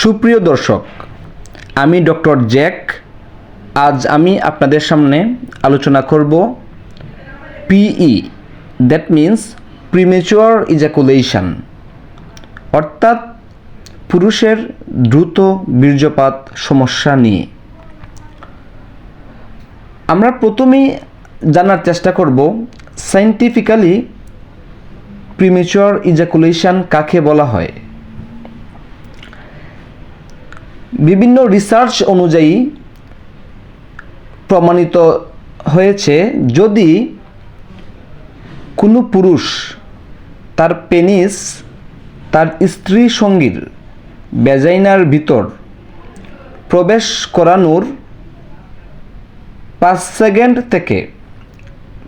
সুপ্রিয় দর্শক, আমি ডক্টর জ্যাক। আজ আমি আপনাদের সামনে আলোচনা করব PE that means premature ejaculation অর্থাৎ পুরুষের দ্রুত বীর্যপাত সমস্যা নিয়ে। আমরা প্রথমেই জানার চেষ্টা করব সাইন্টিফিক্যালি প্রিমেচুয়ার ইজাকুলেশন কাকে বলা হয়। বিভিন্ন রিসার্চ অনুযায়ী প্রমাণিত হয়েছে যদি কোনো পুরুষ তার পেনিস তার স্ত্রী সঙ্গীর বেজাইনার ভিতর প্রবেশ করানোর পাঁচ সেকেন্ড থেকে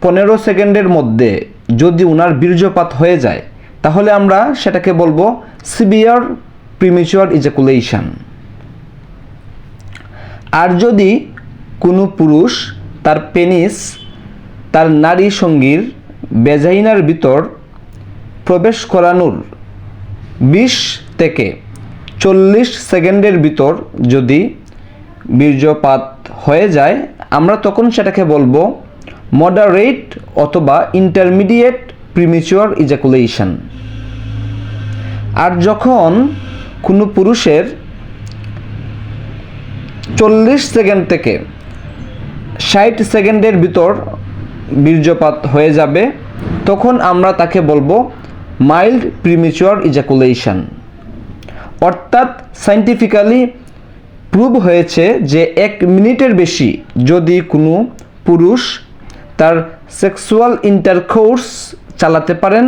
পনেরো সেকেন্ডের মধ্যে যদি ওনার বীর্যপাত হয়ে যায়, তাহলে আমরা সেটাকে বলব সিভিয়ার প্রিমিচুয়ার ইজাকুলেশন আর যদি কোনো পুরুষ তার পেনিস, তার নারী সঙ্গীর বেজাইনার ভিতর প্রবেশ করানোর বিশ থেকে চল্লিশ সেকেন্ডের ভিতর যদি বীর্যপাত হয়ে যায়, আমরা তখন সেটাকে বলব মডারেট অথবা ইন্টারমিডিয়েট প্রিমিচুয়ার ইজাকুলেশন আর যখন কোনো পুরুষের চল্লিশ সেকেন্ড থেকে ষাট সেকেন্ডের ভিতর বীর্যপাত হয়ে যাবে, তখন আমরা তাকে বলব মাইল্ড প্রিমিচুয়ার ইজাকুলেশন অর্থাৎ সাইন্টিফিক্যালি প্রুভ হয়েছে যে এক মিনিটের বেশি যদি কোনো পুরুষ তার সেক্সুয়াল ইন্টারকোর্স চালাতে পারেন,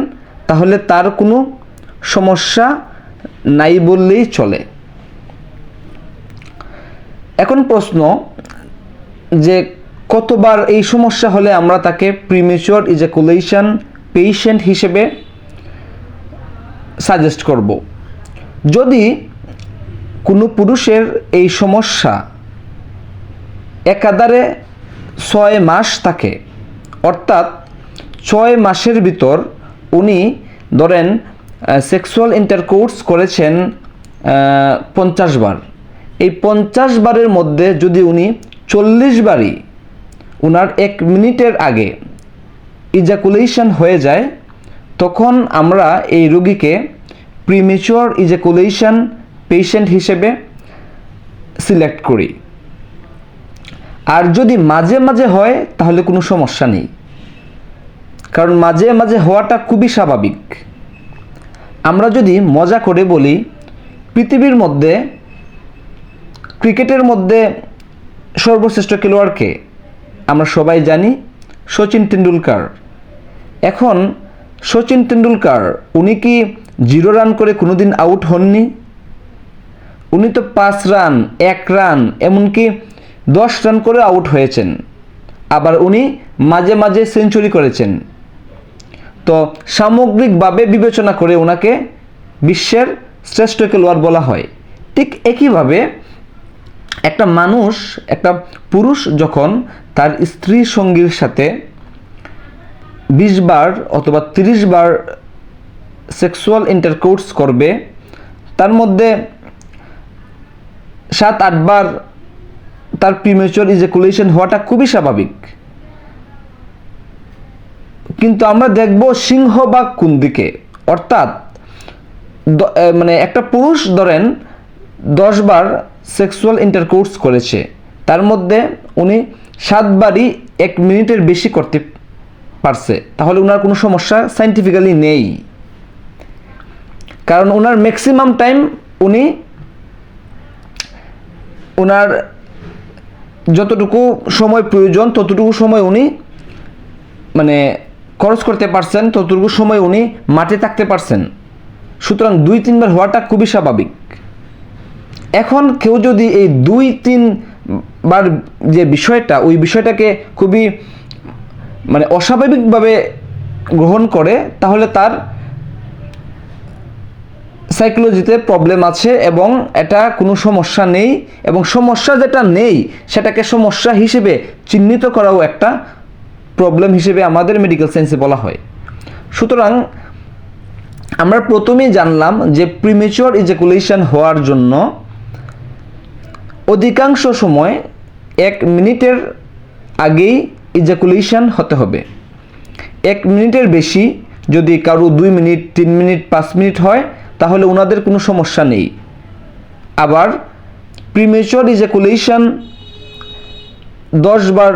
তাহলে তার কোনো সমস্যা নাই বললেই চলে। এখন প্রশ্ন যে কতবার এই সমস্যা হলে আমরা তাকে প্রিমেচুয়ার ইজাকুলেশন পেশেন্ট হিসেবে সাজেস্ট করব? যদি কোনো পুরুষের এই সমস্যা একাধারে ছয় মাস থাকে, অর্থাৎ ছয় মাসের ভিতর উনি ধরেন সেক্সুয়াল ইন্টারকোর্স করেছেন পঞ্চাশ বার। এই পঞ্চাশ বারের মধ্যে যদি উনি চল্লিশ বারই উনার এক মিনিটের আগে ইজাকুলেশন হয়ে যায়, তখন আমরা এই রোগীকে প্রিমেচুয়ার ইজাকুলেশন পেশেন্ট হিসেবে সিলেক্ট করি। আর যদি মাঝে মাঝে হয়, তাহলে কোনো সমস্যা নেই। কারণ মাঝে মাঝে হওয়াটা খুবই স্বাভাবিক। আমরা যদি মজা করে বলি, পৃথিবীর মধ্যে ক্রিকেটের মধ্যে সর্বশ্রেষ্ঠ খেলোয়াড়কে আমরা সবাই জানি সচিন তেন্ডুলকার। এখন সচিন তেন্ডুলকার, উনি কি জিরো রান করে কোনোদিন আউট হননি? উনি তো পাঁচ রান, এক রান, এমনকি দশ রান করে আউট হয়েছেন। আবার উনি মাঝে মাঝে সেঞ্চুরি করেছেন। তো সামগ্রিকভাবে বিবেচনা করে ওনাকে বিশ্বের শ্রেষ্ঠ খেলোয়াড় বলা হয়। ঠিক একইভাবে একটা মানুষ, একটা পুরুষ যখন তার স্ত্রী সঙ্গীর সাথে বিশ বার অথবা তিরিশ বার সেক্সুয়াল ইন্টারকোর্স করবে, তার মধ্যে সাত আটবার তার প্রিমেচুয়ার ইজেকুলেশন হওয়াটা খুবই স্বাভাবিক। কিন্তু আমরা দেখব সিংহবাগ কোন দিকে? অর্থাৎ মানে একটা পুরুষ ধরেন দশবার সেক্সুয়াল ইন্টারকোর্স করেছে। তার মধ্যে উনি সাতবারই এক মিনিটের বেশি করতে পারছে। তাহলে ওনার কোনো সমস্যা সাইন্টিফিক্যালি নেই। কারণ ওনার ম্যাক্সিমাম টাইম উনি ওনার যতটুকু সময় প্রয়োজন, ততটুকু সময় উনি মানে খরচ করতে পারছেন, ততটুকু সময় উনি মাঠে থাকতে পারছেন। সুতরাং দুই, তিনবার হওয়াটা খুবই স্বাভাবিক। এখন কেউ যদি এই দুই, তিন বার যে বিষয়টা, ওই বিষয়টাকে খুবই মানে অস্বাভাবিকভাবে গ্রহণ করে, তাহলে তার সাইকোলজিতে প্রবলেম আছে এবং এটা কোনো সমস্যা নেই এবং সমস্যা যেটা নেই, সেটাকে সমস্যা হিসেবে চিহ্নিত করাও একটা প্রবলেম হিসেবে আমাদের মেডিকেল সায়েন্সে বলা হয়। সুতরাং আমরা প্রথমেই জানলাম যে প্রিমেচুয়ার ইজাকুলেশন হওয়ার জন্য অধিকাংশ সময় এক মিনিটের আগেই ইজাকুলেশন হতে হবে। এক মিনিটের বেশি যদি কারও দুই মিনিট, তিন মিনিট, পাঁচ মিনিট হয়, তাহলে ওনাদের কোনো সমস্যা নেই। আবার প্রিমেচর ইজাকুলেশন দশ বার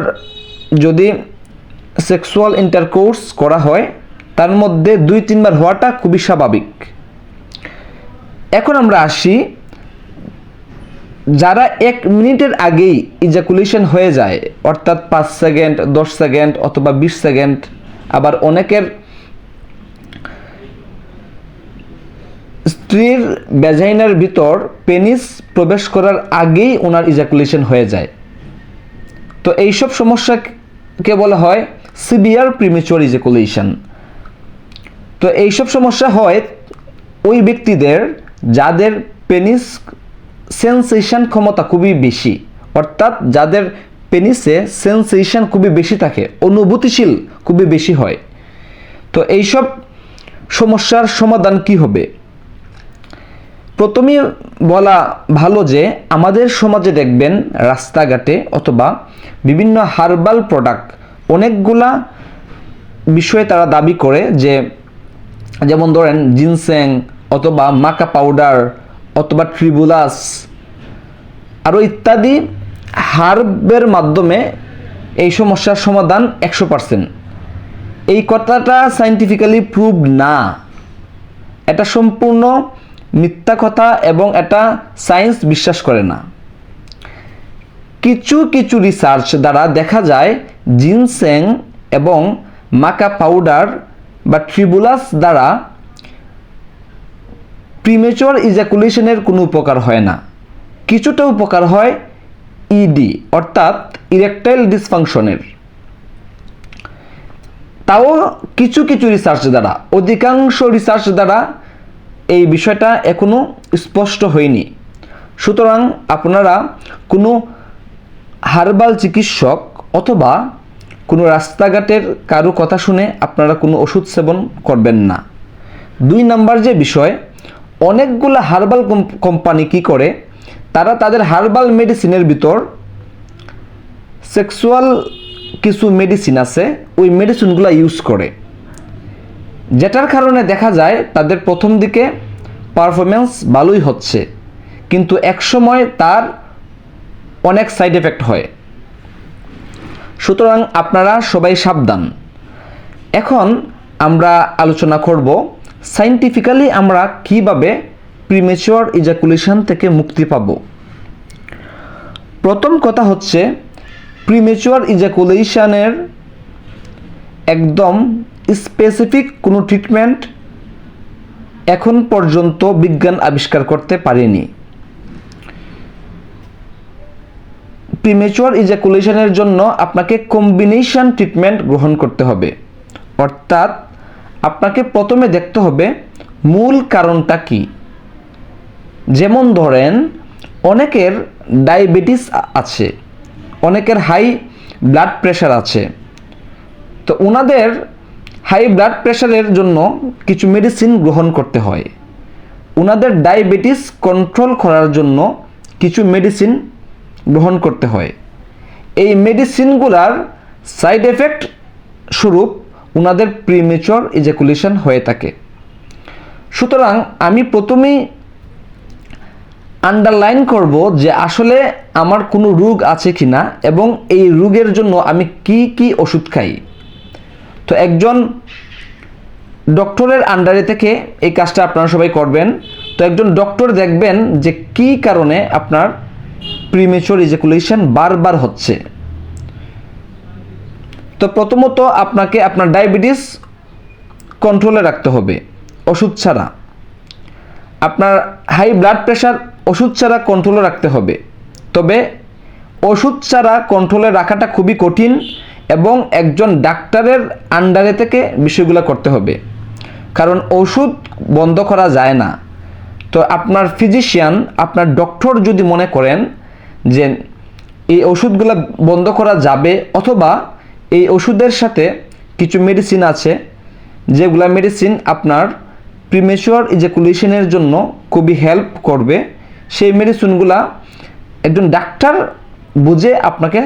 যদি সেক্সুয়াল ইন্টারকোর্স করা হয়, তার মধ্যে দুই, তিনবার হওয়াটা খুবই স্বাভাবিক। এখন আমরা আসি যারা এক মিনিটের আগেই ইজাকুলেশন হয়ে যায়, অর্থাৎ পাঁচ সেকেন্ড, দশ সেকেন্ড অথবা বিশ সেকেন্ড, আবার অনেকের স্ত্রীর ব্যাজাইনার ভিতর পেনিস প্রবেশ করার আগেই ওনার ইজাকুলেশন হয়ে যায়। তো এইসব সমস্যাকে বলা হয়? সিভিয়ার প্রিমেচুয়ার ইজাকুলেশন তো এইসব সমস্যা হয় ওই ব্যক্তিদের যাদের পেনিস সেন্সেশন ক্ষমতা খুবই বেশি। অর্থাৎ যাদের পেনিসে সেন্সেশন খুবই বেশি থাকে, অনুভূতিশীল খুবই বেশি হয়। তো এইসব সমস্যার সমাধান কি হবে? প্রথমে বলা ভালো যে, আমাদের সমাজে দেখবেন রাস্তাঘাটে অথবা বিভিন্ন হার্বাল প্রোডাক্ট অনেকগুলা বিষয়ে তারা দাবি করে যে, যেমন ধরেন জিনসেং অথবা মাকা পাউডার অথবা ট্রিবুলাস আরও ইত্যাদি হার্বের মাধ্যমে এই সমস্যার সমাধান একশো পারসেন্ট এই কথাটা সাইন্টিফিক্যালি প্রুভ না। এটা সম্পূর্ণ মিথ্যা কথা এবং এটা সায়েন্স বিশ্বাস করে না। কিছু কিছু রিসার্চ দ্বারা দেখা যায় জিনসেং এবং মাকা পাউডার বা ট্রিবুলাস দ্বারা প্রিমেচুয়ার ইজাকুলেশনের কোনো উপকার হয় না। কিছুটা উপকার হয় ইডি অর্থাৎ ইরেকটাইল ডিসফাংশনের তাও কিছু কিছু রিসার্চ দ্বারা, অধিকাংশ রিসার্চ দ্বারা এই বিষয়টা এখনও স্পষ্ট হয়নি। সুতরাং আপনারা কোনো হার্বাল চিকিৎসক অথবা কোনো রাস্তাঘাটের কারও কথা শুনে আপনারা কোনো ওষুধ সেবন করবেন না। দুই নাম্বার যে বিষয় অনেকগুলো হার্বাল কোম্পানি কি করে? তারা তাদের হার্বাল মেডিসিনের ভিতর সেক্সুয়াল কিছু মেডিসিন আছে, ওই মেডিসিনগুলো ইউজ করে। যেটার কারণে দেখা যায় তাদের প্রথম দিকে পারফরমেন্স ভালোই হচ্ছে, কিন্তু একসময় তার অনেক সাইড এফেক্ট হয়। সুতরাং আপনারা সবাই সাবধান। এখন আমরা আলোচনা করব সাইন্টিফিক্যালি আমরা কীভাবে প্রিমেচুয়ার ইজাকুলেশন থেকে মুক্তি পাব? প্রথম কথা হচ্ছে প্রিমেচুয়ার ইজাকুলেশনের একদম স্পেসিফিক কোনো ট্রিটমেন্ট এখন পর্যন্ত বিজ্ঞান আবিষ্কার করতে পারেনি। প্রিমেচুয়ার ইজাকুলেশনের জন্য আপনাকে কম্বিনেশন ট্রিটমেন্ট গ্রহণ করতে হবে। অর্থাৎ আপনাকে প্রথমে দেখতে হবে মূল কারণটা কি। যেমন ধরেন, অনেকের ডায়াবেটিস আছে, অনেকের হাই ব্লাড প্রেশার আছে। তো ওনাদের হাই ব্লাড প্রেশারের জন্য কিছু মেডিসিন গ্রহণ করতে হয়। ওনাদের ডায়াবেটিস কন্ট্রোল করার জন্য কিছু মেডিসিন গ্রহণ করতে হয়। এই মেডিসিনগুলার সাইড এফেক্ট স্বরূপ ওনাদের প্রিমেচর ইজাকুলেশন হয়ে থাকে। সুতরাং আমি প্রথমেই আন্ডারলাইন করব যে আসলে আমার কোনো রোগ আছে কি না এবং এই রোগের জন্য আমি কি কি ওষুধ খাই। তো একজন ডক্টরের আন্ডারে থেকে এই কাজটা আপনারা সবাই করবেন। তো একজন ডক্টর দেখবেন যে কি কারণে আপনার প্রিমেচর ইজাকুলেশন বারবার হচ্ছে। তো প্রথমত আপনাকে আপনার ডায়াবেটিস কন্ট্রোলে রাখতে হবে, ওষুধ ছাড়া। আপনার হাই ব্লাড প্রেশার ওষুধ ছাড়া কন্ট্রোলে রাখতে হবে। তবে ওষুধ ছাড়া কন্ট্রোলে রাখাটা খুবই কঠিন এবং একজন ডাক্তারের আন্ডারে থেকে বিষয়গুলো করতে হবে। কারণ ওষুধ বন্ধ করা যায় না। তো আপনার ফিজিশিয়ান আপনার ডক্টর যদি মনে করেন যে এই ওষুধগুলো বন্ধ করা যাবে অথবা এই ওষুধের সাথে কিছু মেডিসিন আছে, যেগুলা মেডিসিন আপনার প্রিমেচুয়ার ইজাকুলেশনের জন্য খুবই হেল্প করবে। সেই মেডিসিনগুলা একজন ডাক্তার বুঝে আপনাকে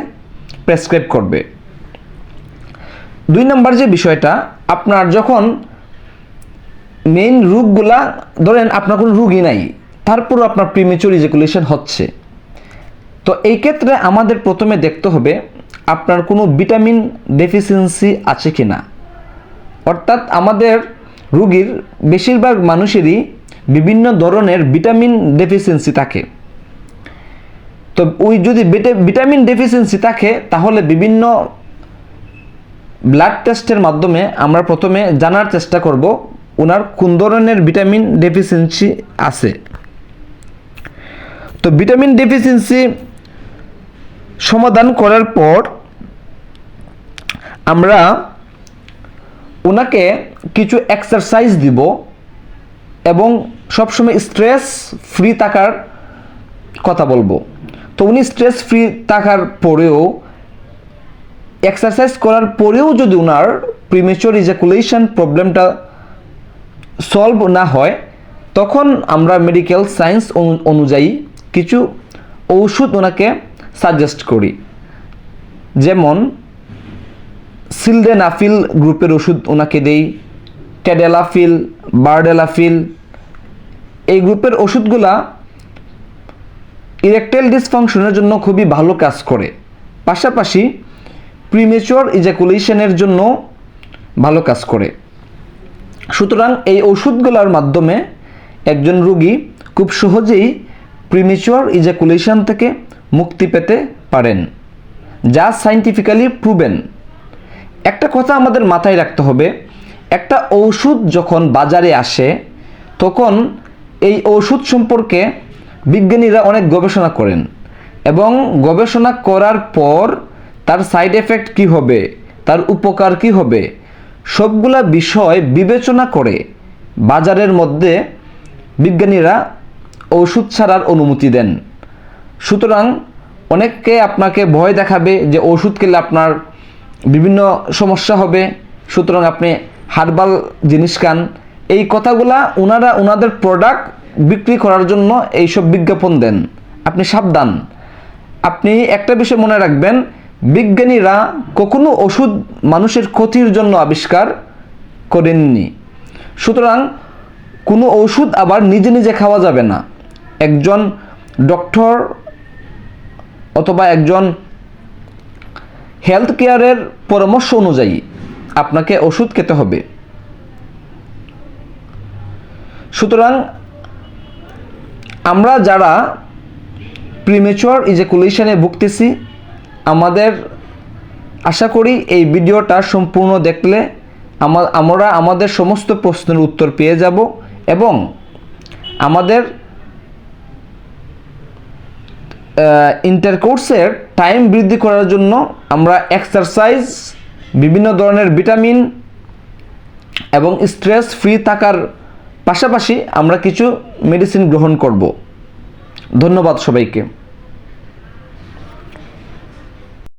প্রেসক্রাইব করবে। দুই নম্বর যে বিষয়টা, আপনার যখন মেইন রোগগুলা, ধরেন আপনার কোনো রুগী নাই, তারপরও আপনার প্রিমেচুর ইজেকুলেশন হচ্ছে। তো এই ক্ষেত্রে আমাদের প্রথমে দেখতে হবে আপনার কোনো ভিটামিন ডেফিসিয়েন্সি আছে কি না অর্থাৎ আমাদের রুগীর বেশিরভাগ মানুষেরই বিভিন্ন ধরনের ভিটামিন ডেফিসিয়েন্সি থাকে। তো ওই যদি ভিটামিন ডেফিসিয়েন্সি থাকে, তাহলে বিভিন্ন ব্লাড টেস্টের মাধ্যমে আমরা প্রথমে জানার চেষ্টা করব ওনার কোন ধরনের ভিটামিন ডেফিসিয়েন্সি আছে। তো ভিটামিন ডেফিসিয়েন্সি সমাধান করার পর আমরা ওনাকে কিছু এক্সারসাইজ দিব এবং সবসময় স্ট্রেস ফ্রি থাকার কথা বলব। তো উনি স্ট্রেস ফ্রি থাকার পরেও এক্সারসাইজ করার পরেও যদি ওনার প্রিমেচর ইজাকুলেশন প্রবলেমটা সলভ না হয়, তখন আমরা মেডিকেল সায়েন্স অনুযায়ী কিছু ঔষধ ওনাকে সাজেস্ট করি। যেমন সিলডেনাফিল গ্রুপের ওষুধ ওনাকে দেই টেডেলাফিল বার্ডেলাফিল এই গ্রুপের ওষুধগুলা ইরেকটাইল ডিসফাংশনের জন্য খুবই ভালো কাজ করে। পাশাপাশি প্রিমেচুয়ার ইজাকুলেশনের জন্য ভালো কাজ করে। সুতরাং এই ওষুধগুলোর মাধ্যমে একজন রোগী খুব সহজেই প্রিমেচুয়ার ইজাকুলেশন থেকে মুক্তি পেতে পারেন, যা সাইন্টিফিক্যালি প্রুভেন একটা কথা আমাদের মাথায় রাখতে হবে, একটা ঔষধ যখন বাজারে আসে, তখন এই ঔষধ সম্পর্কে বিজ্ঞানীরা অনেক গবেষণা করেন এবং গবেষণা করার পর তার সাইড এফেক্ট কী হবে, তার উপকার কী হবে, সবগুলা বিষয় বিবেচনা করে বাজারের মধ্যে বিজ্ঞানীরা ওষুধ ছাড়ার অনুমতি দেন। সুতরাং অনেককে আপনাকে ভয় দেখাবে যে ওষুধ খেলে আপনার বিভিন্ন সমস্যা হবে, সুতরাং আপনি হার্বাল জিনিস খান। এই কথাগুলা ওনারা ওনাদের প্রোডাক্ট বিক্রি করার জন্য এইসব বিজ্ঞাপন দেন। আপনি সাবধান। আপনি একটা বিষয় মনে রাখবেন, বিজ্ঞানীরা কখনো ওষুধ মানুষের ক্ষতির জন্য আবিষ্কার করেননি। সুতরাং কোনো ওষুধ আবার নিজে নিজে খাওয়া যাবে না। একজন ডক্টর অথবা একজন হেলথ কেয়ারের পরামর্শ অনুযায়ী আপনাকে ওষুধ খেতে হবে। সুতরাং আমরা যারা প্রিমেচুয়ার ইজেকুলেশনে ভুগতেছি, আমাদের আশা করি এই ভিডিওটা সম্পূর্ণ দেখলে আমরা আমাদের সমস্ত প্রশ্নের উত্তর পেয়ে যাব এবং আমাদের ইন্টারকোর্সের টাইম বৃদ্ধি করার জন্য আমরা এক্সারসাইজ বিভিন্ন ধরনের ভিটামিন এবং স্ট্রেস ফ্রি থাকার পাশাপাশি আমরা কিছু মেডিসিন গ্রহণ করব। ধন্যবাদ সবাইকে।